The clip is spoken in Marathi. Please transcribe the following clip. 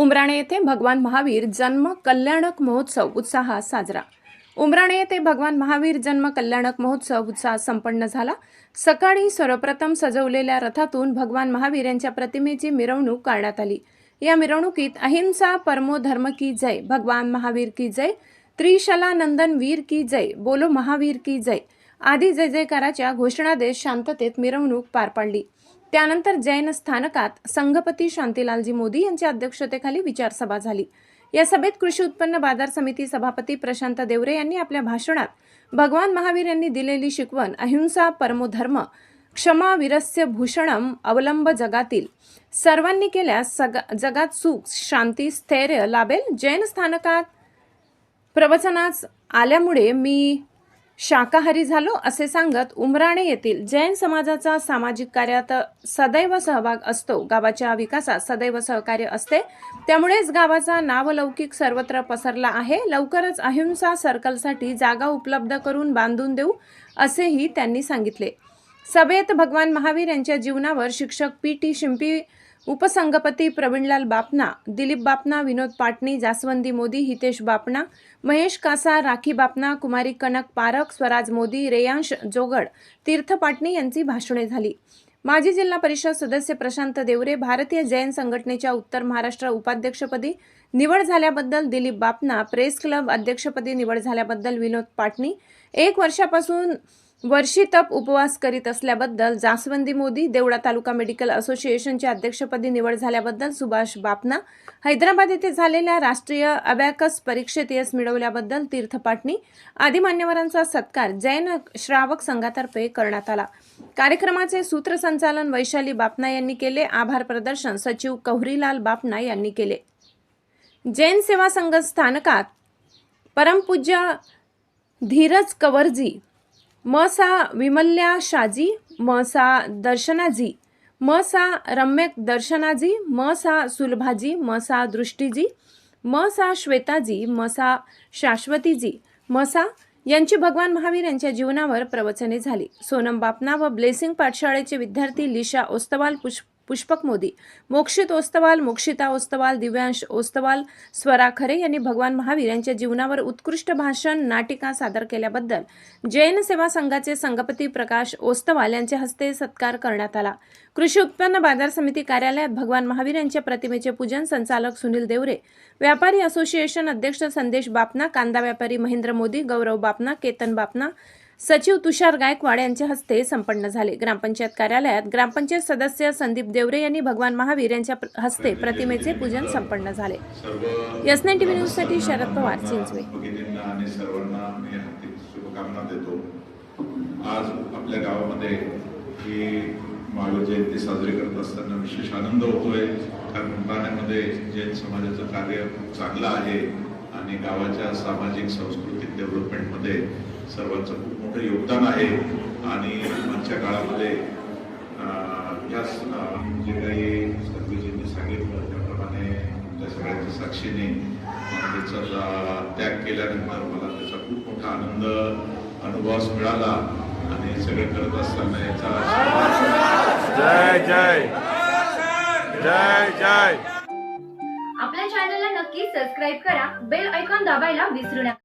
उमराणे येथे भगवान महावीर जन्म कल्याणक महोत्सव उत्साहात साजरा. उमराणे येथे भगवान महावीर जन्म कल्याणक महोत्सव उत्साह संपन्न झाला. सकाळी सर्वप्रथम सजवलेल्या रथातून भगवान महावीर यांच्या प्रतिमेची मिरवणूक काढण्यात आली. या मिरवणुकीत अहिंसा परमो धर्म की जय भगवान महावीर की जय त्रिशला नंदन वीर की जय बोलो महावीर की जय आदी जय जयकाराच्या घोषणा देत शांततेत मिरवणूक पार पाडली. त्यानंतर जैन स्थानकात संघपती शांतीलालजी मोदी यांच्या अध्यक्षतेखाली विचारसभा झाली. या सभेत कृषी उत्पन्न बाजार समिती सभापती प्रशांत देवरे यांनी आपल्या भाषणात भगवान महावीर यांनी दिलेली शिकवण अहिंसा परमोधर्म क्षमा विरस्य भूषणम अवलंब जगातील सर्वांनी केल्यास सगा जगात सुख शांती स्थैर्य लाभेल. जैन स्थानकात प्रवचनास आल्यामुळे मी शाकाहारी झालो असे सांगत उमराणे येथील जैन समाजाचा सामाजिक कार्यात सदैव सहभाग असतो. गावाच्या विकासात सदैव सहकार्य असते. त्यामुळेच गावाचा नावलौकिक सर्वत्र पसरला आहे. लवकरच अहिंसा सर्कलसाठी जागा उपलब्ध करून बांधून देऊ असेही त्यांनी सांगितले. सभेत भगवान महावीर यांच्या जीवनावर शिक्षक पी. टी. शिंपी उपसंघपती प्रवीणलाल बापना दिलीप बापना विनोद पाटणी जास्वंदी मोदी हितेश बापना महेश कासा राखी बापना कुमारी कनक पारख स्वराज मोदी रेयांश जोगड तीर्थ पाटणी यांची भाषणे झाली. माजी जिल्हा परिषद सदस्य प्रशांत देवरे भारतीय जैन संघटनेच्या उत्तर महाराष्ट्र उपाध्यक्षपदी निवड झाल्याबद्दल दिलीप बापना प्रेस क्लब अध्यक्षपदी निवड झाल्याबद्दल विनोद पाटणी. एक वर्षापासून वर्षी तप उपवास करीत असल्याबद्दल जास्वंदी मोदी देवळा तालुका मेडिकल असोसिएशनच्या अध्यक्षपदी निवड झाल्याबद्दल सुभाष बापना हैदराबाद येथे झालेल्या राष्ट्रीय अबॅकस परीक्षेत यश मिळवल्याबद्दल तीर्थ पाटणी आदी मान्यवरांचा सत्कार जैन श्रावक संघातर्फे करण्यात आला. कार्यक्रमाचे सूत्रसंचालन वैशाली बापना यांनी केले आभार प्रदर्शन सचिव कौहरीलाल बापना यांनी केले. जैन सेवा संघ स्थानकात परमपूज्य धीरज कवरजी म सा विमल्या शाजी म सा दर्शनाजी म सा रम्यक दर्शनाजी म सा सुलभाजी म सा दृष्टीजी म सा श्वेताजी म सा शाश्वतीजी म सा यांची भगवान महावीर यांच्या जीवनावर प्रवचने झाली. सोनम बापना व ब्लेसिंग पाठशाळेचे विद्यार्थी लिशा ओस्तवाल पुष्प पुष्पक मोदी. मोक्षित ओस्तवाल मोक्षिता ओस्तवाल दिव्यांश ओस्तवाल स्वरा खरे यांनी भगवान महावीर यांच्या जीवनावर उत्कृष्ट भाषण नाटिका सादर केल्याबद्दल जैन सेवा संघाचे संघपती प्रकाश ओस्तवाल यांच्या हस्ते सत्कार करण्यात आला. कृषी उत्पन्न बाजार समिती कार्यालयात भगवान महावीर यांच्या प्रतिमेचे पूजन संचालक सुनील देवरे व्यापारी असोसिएशन अध्यक्ष संदेश बापना कांदा व्यापारी महेंद्र मोदी गौरव बापना केतन बापना सचिव तुषार गायकवाड यांच्या हस्ते संपन्न झाले. ग्रामपंचायत कार्यालयात ग्रामपंचायत सदस्य संदीप देवरे यांनी भगवान महावीर यांच्या हस्ते प्रतिमेचे पूजन संपन्न झाले. एस नाईन टीव्ही न्यूजसाठी शरद पवार चिंचवे. आज आपल्या गावामध्ये ही महावीर जयंती साजरी करत असताना विशेष आनंद होतोय. कारण उमराण्यामध्ये जैन समाजाचं कार्य खूप चांगलं आहे आणि गावाच्या सामाजिक सांस्कृतिक डेव्हलपमेंटमध्ये सर्वांचं खूप मोठं योगदान आहे. आणि मागच्या काळामध्ये या जे काही सर्वजींनी सांगितलं त्याप्रमाणे त्या सगळ्यांच्या साक्षीने त्याचा त्याग केल्यानंतर मला त्याचा खूप मोठा आनंद अनुभवास मिळाला. आणि सगळे करत असताना याचा जय जय. जय जय. आपल्या चॅनलला नक्की सबस्क्राईब करा. बेल ऐकॉन दाबायला विसरू नका.